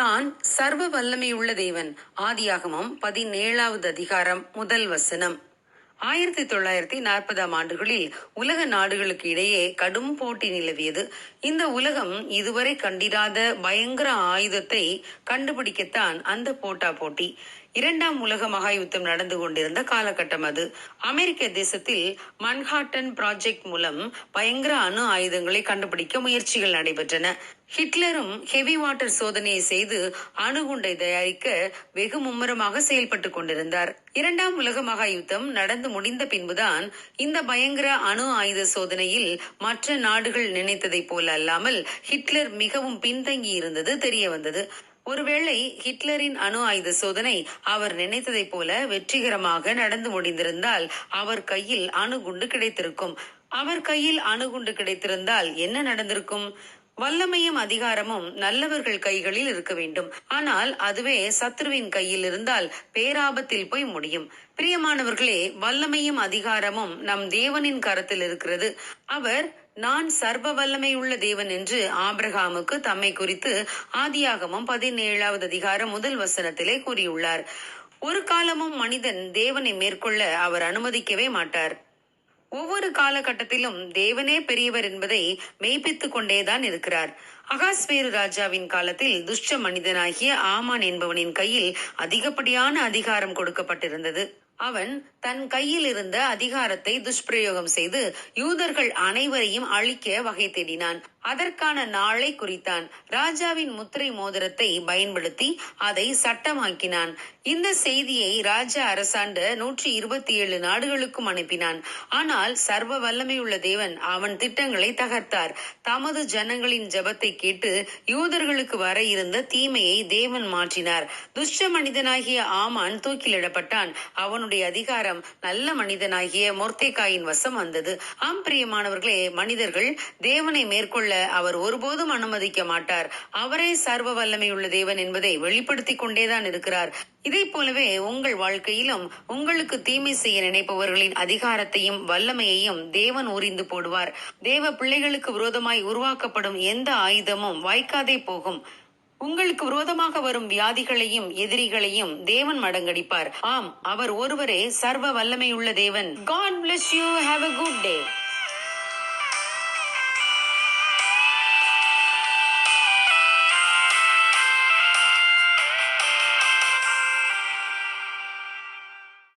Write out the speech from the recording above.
நான் சர்வ வல்லமையுள்ள தேவன். ஆதியாகமம் பதினேழாவது அதிகாரம் முதல் வசனம். ஆயிரத்தி தொள்ளாயிரத்தி நாற்பதாம் ஆண்டுகளில் உலக நாடுகளுக்கு இடையே கடும் போட்டி நிலவியது. இந்த உலகம் இதுவரை கண்டிராத பயங்கர ஆயுதத்தை கண்டுபிடிக்கத்தான் அந்த போட்டா போட்டி. இரண்டாம் உலக மகா யுத்தம் நடந்து கொண்டிருந்த காலகட்டம் அது. அமெரிக்க தேசத்தில் மன்ஹாட்டன் ப்ராஜெக்ட் மூலம் பயங்கர அணு ஆயுதங்களை கண்டுபிடிக்க முயற்சிகள் நடைபெற்றன. ஹிட்லரும் ஹெவி வாட்டர் சோதனையை செய்து அணுகுண்டை தயாரிக்க வெகு மும்முரமாக செயல்பட்டு கொண்டிருந்தார். இரண்டாம் உலக மகா யுத்தம் நடந்து முடிந்த பின்புதான் இந்த பயங்கர அணு ஆயுத சோதனையில் மற்ற நாடுகள் நினைத்ததைப் போல அல்லாமல் ஹிட்லர் மிகவும் பின்தங்கி இருந்தது தெரிய வந்தது ஒருவேளை ஹிட்லரின் அணு ஆயுத சோதனை அவர் நினைத்ததைப் போல வெற்றிகரமாக நடந்து முடிந்திருந்தால் அவர் கையில் அணுகுண்டு கிடைத்திருக்கும். அவர் கையில் அணுகுண்டு கிடைத்திருந்தால் என்ன நடந்திருக்கும்? வல்லமையும் அதிகாரமும் நல்லவர்கள் கைகளில் இருக்க வேண்டும். ஆனால் அதுவே சத்ருவின் கையில் இருந்தால் பேராபத்தில் போய் முடியும். பிரியமானவர்களே வல்லமையும் அதிகாரமும் நம் தேவனின் கரத்தில் இருக்கிறது. அவர் நான் சர்வ வல்லமை உள்ள தேவன் என்று ஆபிரகாமுக்கு தம்மை குறித்து ஆதியாகமம் பதினேழாவது அதிகாரம் முதல் வசனத்திலே கூறியுள்ளார். ஒரு காலமும் மனிதன் தேவனை மேற்கொள்ள அவர் அனுமதிக்கவே மாட்டார். ஒவ்வொரு காலகட்டத்திலும் தேவனே பெரியவர் என்பதை மெய்ப்பித்துக் கொண்டேதான் இருக்கிறார். அகாஸ்வேரு ராஜாவின் காலத்தில் துஷ்ட மனிதனாகிய ஆமான் என்பவனின் கையில் அதிகப்படியான அதிகாரம் கொடுக்கப்பட்டிருந்தது. அவன் தன் கையில் இருந்த அதிகாரத்தை துஷ்பிரயோகம் செய்து யூதர்கள் அனைவரையும் அழிக்க வகை தேடினான். அதற்கான நாளை குறித்தான் ராஜாவின் முத்திரை மோதிரத்தை பயன்படுத்தி அதை சட்டமாக்கினான். இந்த செய்தியை ராஜா அரசாண்டு நூற்றி இருபத்தி ஏழு நாடுகளுக்கும் அனுப்பினான். ஆனால் சர்வ வல்லமையுள்ள தேவன் அவன் திட்டங்களை தகர்த்தார். தமது ஜனங்களின் ஜபத்தை கேட்டு யூதர்களுக்கு வர இருந்த தீமையை தேவன் மாற்றினார். துஷ்ட மனிதனாகிய ஆமான் தூக்கிலிடப்பட்டான். அவனுடைய அதிகாரம் நல்ல மனிதனாகிய மொர்த்தேக்காயின் வசம் வந்தது. ஆம் பிரியமானவர்களே மனிதர்கள் தேவனை மேற்கொள்ள அவர் ஒருபோதும் அனுமதிக்க மாட்டார். அவரே சர்வ வல்லமையுள்ள தேவன் என்பதை வெளிப்படுத்திக் கொண்டேதான் இருக்கிறார். இதை போலவே உங்கள் வாழ்க்கையிலும் உங்களுக்கு தீமை செய்ய நினைப்பவர்களின் அதிகாரத்தையும் வல்லமையையும் தேவன் உறிந்து போடுவார். தேவ பிள்ளைகளுக்கு விரோதமாய் உருவாக்கப்படும் எந்த ஆயுதமும் வாய்க்காதே போகும். உங்களுக்கு விரோதமாக வரும் வியாதிகளையும் எதிரிகளையும் தேவன் மடங்கடிப்பார். ஆம் அவர் ஒருவரே சர்வ வல்லமையுள்ள தேவன். God bless you have a good day